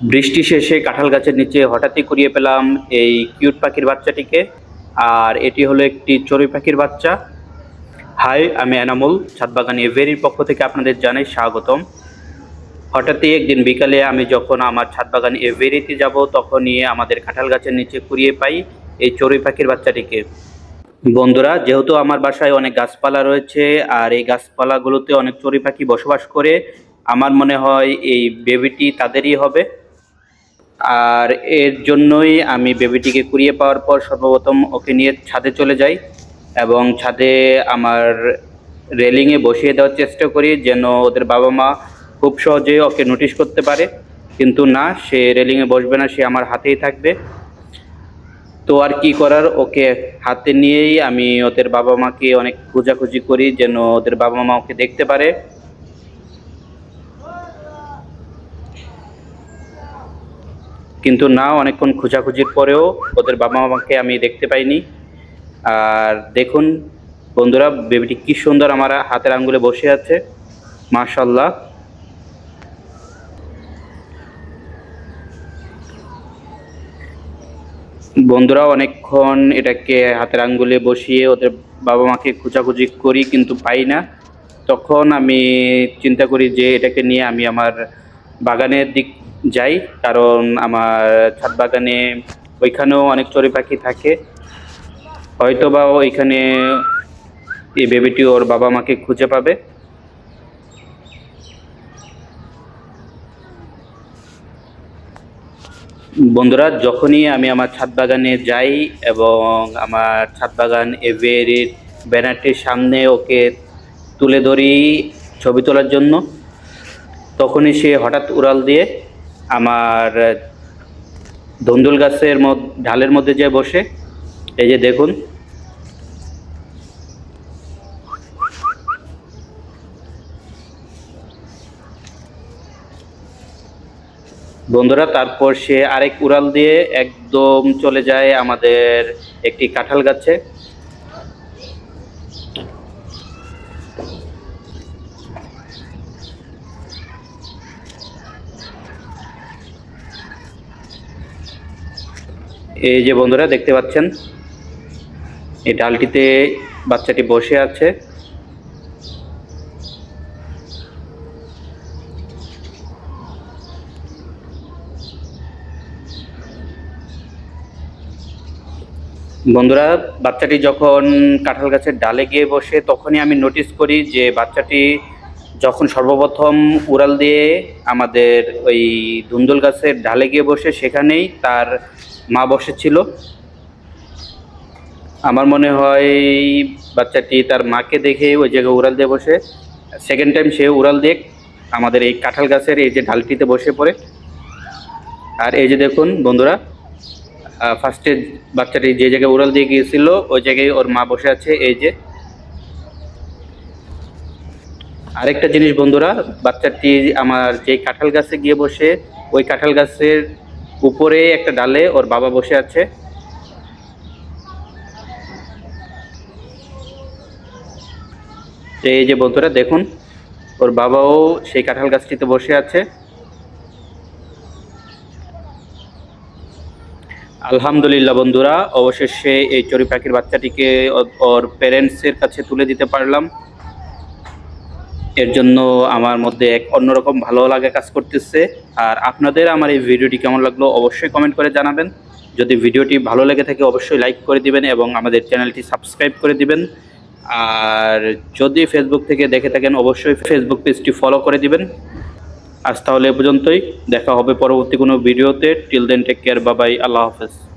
বৃষ্টি শেষে কাঁঠাল গাছের নিচে হঠাৎই কুড়িয়ে পেলাম এই কিউট পাখির বাচ্চাটিকে। আর এটি হলো একটি চড়ুই পাখির বাচ্চা। হাই, আমি এনামুল, ছাদবাগানি এভেরির পক্ষ থেকে আপনাদের জানাই স্বাগতম। হঠাৎই একদিন বিকালে আমি যখন আমার ছাদবাগান এভেরিতে যাব, তখনই আমাদের কাঁঠাল গাছের নিচে কুড়িয়ে পাই এই চড়ুই পাখির বাচ্চাটিকে। বন্ধুরা, যেহেতু আমার বাসায় অনেক গাছপালা রয়েছে, আর এই গাছপালাগুলোতে অনেক চড়ুই পাখি বসবাস করে, আমার মনে হয় এই বেবিটি তাদেরই হবে। আর এর জন্যই আমি বেবিটিকে কুড়িয়ে পাওয়ার পর সর্বপ্রথম ওকে নিয়ে ছাদে চলে যাই এবং ছাদে আমার রেলিংয়ে বসিয়ে দেওয়ার চেষ্টা করি যেন ওদের বাবা মা খুব সহজে ওকে নোটিশ করতে পারে। কিন্তু না, সে রেলিংয়ে বসবে না, সে আমার হাতেই থাকবে। তো আর কি করার? ওকে হাতে নিয়েই আমি ওদের বাবা মাকে অনেক খোঁজাখুঁজি করি যেন ওদের বাবা মা ওকে দেখতে পারে। কিন্তু না, অনেকক্ষণ খোঁজাখুঁজির পরেও ওদের বাবা মাকে আমি দেখতে পাইনি। আর দেখুন বন্ধুরা বেবিটি কি সুন্দর আমার হাতের আঙ্গুলে বসে আছে। মাশাল্লাহ বন্ধুরা, অনেকক্ষণ এটাকে হাতের আঙ্গুলে বসিয়ে ওদের বাবা মাকে খোঁজাখুঁজি করি, কিন্তু পাই না। তখন আমি চিন্তা করি যে এটাকে নিয়ে আমি আমার বাগানের দিক যাই, কারণ আমার ছাদ বাগানে ওইখানেও অনেক চড়ুই পাখি থাকে। হয়তো বা ওইখানে এই বেবিটি ওর বাবা মাকে খুঁজে পাবে। বন্ধুরা, যখনই আমি আমার ছাদ বাগানে যাই এবং আমার ছাদ বাগান এভেরির ব্যানারটির সামনে ওকে তুলে ধরি ছবি তোলার জন্য, তখনই সে হঠাৎ উড়াল দিয়ে আমার ধন্দুল গাছের ঢালের মধ্যে যে বসে, এই যে দেখুন। বন্ধুরা, তারপর সে আরেক উড়াল দিয়ে একদম চলে যায় আমাদের একটি কাঁঠাল গাছে। এই যে বন্ধুরা দেখতে পাচ্ছেন, এই ডালটিতে বাচ্চাটি বসে আছে। বন্ধুরা, বাচ্চাটি যখন কাঁঠাল গাছের ডালে গিয়ে বসে, তখনই আমি নোটিস করি যে বাচ্চাটি যখন সর্বপ্রথম উড়াল দিয়ে আমাদের ওই ধুন্দুল গাছের ঢালে গিয়ে বসে, সেখানেই তার মা বসেছিল। আমার মনে হয় বাচ্চাটি তার মাকে দেখে ওই জায়গায় উড়াল দিয়ে বসে। সেকেন্ড টাইম সে উড়াল দিয়ে আমাদের এই কাঁঠাল গাছের এই যে ঢালটিতে বসে পড়ে। আর এই যে দেখুন বন্ধুরা ফার্স্টে বাচ্চাটি যে জায়গায় উড়াল দিয়ে গিয়েছিল, ওই জায়গায় ওর মা বসে আছে, এই যে আরেকটা জিনিস বন্ধুরা, বাচ্চাটি আমার যে কাঁঠাল গাছে গিয়ে বসে, ওই কাঁঠাল গাছের উপরে একটা ডালে ওর বাবা বসে আছে। এই যে বন্ধুরা, দেখুন, ওর বাবাও সেই কাঁঠাল গাছটিতে বসে আছে। আলহামদুলিল্লাহ বন্ধুরা, অবশেষে এই চড়ুই পাখির বাচ্চাটিকে ওর প্যারেন্টসের কাছে তুলে দিতে পারলাম। এর জন্য আমার মধ্যে এক অন্যরকম ভালো লাগা কাজ করতেছে। আর আপনাদের আমার এই ভিডিওটি কেমন লাগল অবশ্যই কমেন্ট করে জানাবেন। যদি ভিডিওটি ভালো লেগে থাকে অবশ্যই লাইক করে দিবেন এবং আমাদের চ্যানেলটি সাবস্ক্রাইব করে দিবেন। আর যদি ফেসবুক থেকে দেখে থাকেন অবশ্যই ফেসবুক পেজটি ফলো করে দিবেন। আজ তাহলে এ পর্যন্তই। দেখা হবে পরবর্তী কোনো ভিডিওতে। টিল দেন টেক কেয়ার বাবাই আল্লাহ হাফেজ।